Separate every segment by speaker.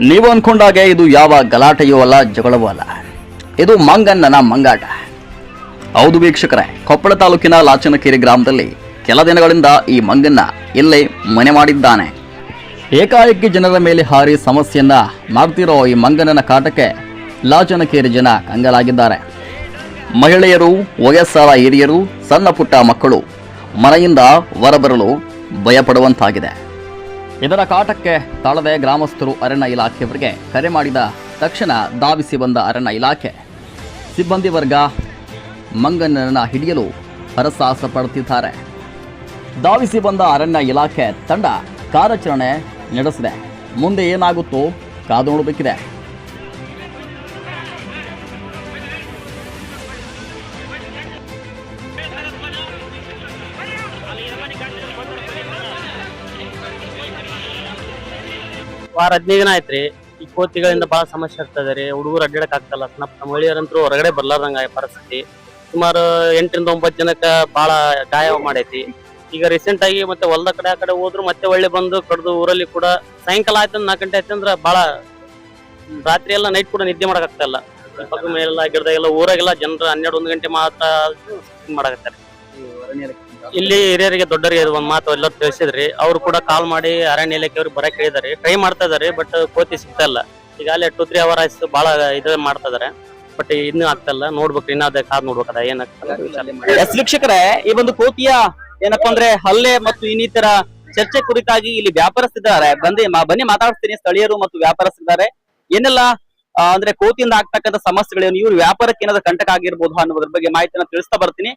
Speaker 1: ನೀವು ಅನ್ಕೊಂಡಾಗೆ ಇದು ಯಾವ ಗಲಾಟೆಯೂ ಅಲ್ಲ, ಜಗಳವೂ ಅಲ್ಲ. ಇದು ಮಂಗಣ್ಣನ ಮಂಗಾಟ. ಹೌದು ವೀಕ್ಷಕರೇ, ಕೊಪ್ಪಳ ತಾಲೂಕಿನ ಲಾಚನಕೇರಿ ಗ್ರಾಮದಲ್ಲಿ ಕೆಲ ದಿನಗಳಿಂದ ಈ ಮಂಗನ್ನ ಇಲ್ಲೇ ಮನೆ ಮಾಡಿದ್ದಾನೆ. ಏಕಾಏಕಿ ಜನರ ಮೇಲೆ ಹಾರಿ ಸಮಸ್ಯೆಯನ್ನ ಮಾಡ್ತಿರೋ ಈ ಮಂಗನನ ಕಾಟಕ್ಕೆ ಲಾಚನಕೇರಿ ಜನ ಕಂಗಲಾಗಿದ್ದಾರೆ. ಮಹಿಳೆಯರು, ವಯಸ್ಸಾದ ಹಿರಿಯರು, ಸಣ್ಣ ಪುಟ್ಟ ಮಕ್ಕಳು ಮನೆಯಿಂದ ಹೊರಬರಲು ಭಯಪಡುವಂತಾಗಿದೆ. ಇದರ ಕಾಟಕ್ಕೆ ತಾಳದೆ ಗ್ರಾಮಸ್ಥರು ಅರಣ್ಯ ಇಲಾಖೆಯವರಿಗೆ ಕರೆ ಮಾಡಿದ ತಕ್ಷಣ ಧಾವಿಸಿ ಬಂದ ಅರಣ್ಯ ಇಲಾಖೆ. ಸಿಬ್ಬಂದಿ ವರ್ಗ ಮಂಗನನ್ನು ಹಿಡಿಯಲು ಹರಸಾಹಸ ಪಡುತ್ತಿದ್ದಾರೆ. ಧಾವಿಸಿ ಬಂದ ಅರಣ್ಯ ಇಲಾಖೆ ತಂಡ ಕಾರ್ಯಾಚರಣೆ ನಡೆಸಿದೆ. ಮುಂದೆ ಏನಾಗುತ್ತೋ ಕಾದು ನೋಡಬೇಕಿದೆ
Speaker 2: ವಾರ ಹದಿನೈದು ದಿನ ಆಯ್ತ್ರಿ. ಈ ಕೋತಿಗಳಿಂದ ಬಹಳ ಸಮಸ್ಯೆ ಇರ್ತದೆ ರೀ. ಹುಡುಗರು ಅಡ್ಡಾಡಕ್ ಆಗ್ತಲ್ಲ ನಮ್ಮ ಮಹಿಳೆಯರಂತರೂ ಹೊರಗಡೆ ಬರ್ಲಾರ್ದಂಗ ಪರಿಸ್ಥಿತಿ. ಸುಮಾರು ಎಂಟರಿಂದ ಒಂಬತ್ತು ಜನಕ್ಕ ಬಹಳ ಗಾಯ ಮಾಡೈತಿ. ಈಗ ರೀಸೆಂಟ್ ಆಗಿ ಮತ್ತೆ ಹೊಲದ ಕಡೆ ಆ ಕಡೆ ಹೋದ್ರು ಮತ್ತೆ ಒಳ್ಳೆ ಬಂದು ಕಡ್ದು ಊರಲ್ಲಿ ಕೂಡ ಸಾಯಂಕಾಲ ಆಯ್ತು ನಾಲ್ಕು ಗಂಟೆ ಆಯ್ತು ಅಂದ್ರ ಬಹಳ ರಾತ್ರಿ ಎಲ್ಲ ನೈಟ್ ಕೂಡ ನಿದ್ದೆ ಮಾಡಕ್ ಆಗ್ತಾ ಇಲ್ಲ. ಮೇಲೆಲ್ಲ ಗಿಡದಾಗೆಲ್ಲ ಊರಾಗೆಲ್ಲ ಜನರು ಹನ್ನೆರಡು ಒಂದು ಗಂಟೆ ಮಾತ್ರ ಮಾಡಕತ್ತಾರೆ ಇಲ್ಲಿ ಹಿರಿಯರಿಗೆ ದೊಡ್ಡರಿಗೆ ಇದು ಒಂದ್ ಮಾತು ಎಲ್ಲ ತಿಳಿಸಿದ್ರಿ. ಅವ್ರು ಕೂಡ ಕಾಲ್ ಮಾಡಿ ಅರಣ್ಯ ಇಲಾಖೆಯವ್ರಿಗೆ ಬರಕ್ ಹೇಳಿದಾರೆ ಟ್ರೈ ಮಾಡ್ತಾ ಇದಾರೆ ಬಟ್ ಕೋತಿ ಸಿಗ್ತಾ ಇಲ್ಲ. ಈಗಾಗಲೇ ಟೂ ತ್ರೀ ಅವರ್ ಆಯ್ತು ಬಹಳ ಇದು ಮಾಡ್ತಾ ಇದಾರೆ ಬಟ್ ಇನ್ನೂ ಆಗ್ತಾ ಇಲ್ಲ. ನೋಡ್ಬೇಕು, ಇನ್ನ ಅದೇ ಕಾದ್ ನೋಡ್ಬೇಕದ ಏನಾಗ್ತದೆ
Speaker 3: ವೀಕ್ಷಕರೇ, ಈ ಒಂದು ಕೋತಿಯ ಏನಪ್ಪಾ ಅಂದ್ರೆ ಹಲ್ಲೆ ಮತ್ತು ಇನ್ನಿತರ ಚರ್ಚೆ ಕುರಿತಾಗಿ ಇಲ್ಲಿ ವ್ಯಾಪಾರಸ್ಥಿದ್ದಾರೆ ಬಂದಿ ಬನ್ನಿ ಮಾತಾಡ್ತೀನಿ ಸ್ಥಳೀಯರು ಮತ್ತು ವ್ಯಾಪಾರಸ್ಥಿದ್ದಾರೆ ಏನೆಲ್ಲ ಅಂದ್ರೆ ಕೋತಿಯಿಂದ ಆಗ್ತಕ್ಕಂಥ ಸಮಸ್ಯೆಗಳೇನು ಇವ್ರು ವ್ಯಾಪಾರಕ್ಕೆ ಏನಾದ್ರು ಕಂಟಕ ಆಗಿರ್ಬೋದು ಅನ್ನೋದ್ರ ಬಗ್ಗೆ ಮಾಹಿತಿನ ತಿಳಿಸ್ತಾ ಬರ್ತೀನಿ.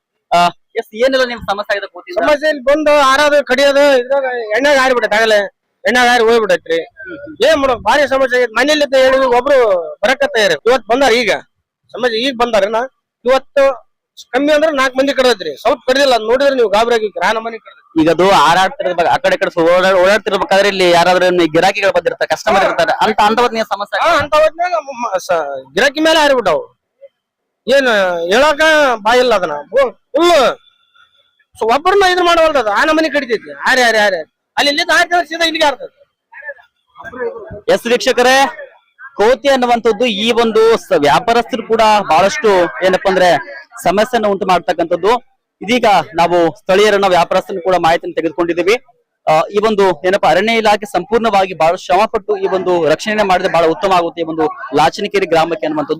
Speaker 3: ಎಸ್ ಏನೆಲ್ಲ ನಿಮ್ ಸಮಸ್ಯೆ ಆಗಿದೆ ಕೂತಿ
Speaker 4: ಸಮಸ್ಯೆ ಇಲ್ಲಿ ಬಂದು ಆರಾದ್ರು ಕಡಿಯೋದು ಇದ್ರಾಗ ಎಣ್ಣೆಗೆ ಹಾರಿಬಿಟ್ಟೈತೆ ಆಗಲೇ. ಎಣ್ಣೆಗೆ ಹಾರಿ ಹೋಗ್ಬಿಟ್ಟೈತ್ರಿ. ಏನ್ ಮಾಡೋದು ಭಾರಿ ಸಮಸ್ಯೆ ಆಗೈತೆ ಮನೇಲಿ ಹೇಳಿ ಒಬ್ರು ಬರಕತ್ತ ಇವತ್ ಬಂದಾರ ಈಗ. ಸಮಸ್ಯೆ ಈಗ ಬಂದಾರೇನ ಇವತ್ತು ಕಮ್ಮಿ ಅಂದ್ರೆ ನಾಲ್ಕು ಮಂದಿ ಕಡದ್ರಿ ಸ್ವಲ್ಪ ಕಡಿದಿಲ್ಲ ನೋಡಿದ್ರೆ ನೀವು ಗಾಬರಿ ಆಗಿ ಮನೆ ಕಡದ್ರಿ
Speaker 3: ಈಗ ಅದು ಹಾರಾಡ್ತಿರ್ಬೇಕು ಆ ಕಡೆ ಈ ಕಡೆ ಓಡಾಡ್- ಓಡಾಡ್ತಿರ್ಬೇಕಾದ್ರೆ ಇಲ್ಲಿ ಯಾರಾದ್ರೂ ಗಿರಾಕಿಗಳು ಬಂದಿರ್ತಾರೆ ಕಸ್ಟಮರ್ ಇರ್ತಾರೆ. ಅಂತ ಅಂತವತ್ ನೀವು ಸಮಸ್ಯೆ
Speaker 4: ಅಂತ ಗಿರಾಕಿ ಮೇಲೆ ಹಾರಿಬಿಟ್ಟವು ಏನ್ ಹೇಳಕ ಬಾಯಿಲ್ಲ ಅದನ್ನ. ಫುಲ್ ಒಬ್ಬರನ್ನ ಇದು ಮಾಡವಲ್ದ ಆ ಮನೆ ಕಡಿತೈತಿ. ಹಾರಿ ಹಾರಿ ಹಾರಿ ಅಲ್ಲಿ ಇಲ್ಲಿ ಹಾರಿದ್ರೆ ಸೀದಾ ಇಲ್ಲಿಗೆ ಆಡ್ತದೆ
Speaker 3: ಎಸ್ ವೀಕ್ಷಕರೇ, ಕೋತಿ ಅನ್ನುವಂಥದ್ದು ಈ ಒಂದು ಸ- ವ್ಯಾಪಾರಸ್ಥರು ಕೂಡ ಬಹಳಷ್ಟು ಏನಪ್ಪಾ ಅಂದ್ರೆ ಸಮಸ್ಯೆಯನ್ನು ಉಂಟು ಮಾಡ್ತಕ್ಕಂಥದ್ದು. ಇದೀಗ ನಾವು ಸ್ಥಳೀಯರನ್ನ, ವ್ಯಾಪಾರಸ್ಥರನ್ನು ಕೂಡ ಮಾಹಿತಿಯನ್ನು ತೆಗೆದುಕೊಂಡಿದ್ದೀವಿ. ಈ ಒಂದು ಏನಪ್ಪಾ, ಅರಣ್ಯ ಇಲಾಖೆ ಸಂಪೂರ್ಣವಾಗಿ ಬಹಳ ಶ್ರಮ ಪಟ್ಟು ಈ ಒಂದು ರಕ್ಷಣೆ ಮಾಡಿದ್ರೆ ಬಹಳ ಉತ್ತಮ ಆಗುತ್ತೆ ಈ ಒಂದು ಲಾಚನಕೆರೆ ಗ್ರಾಮಕ್ಕೆ ಅನ್ನುವಂಥದ್ದು.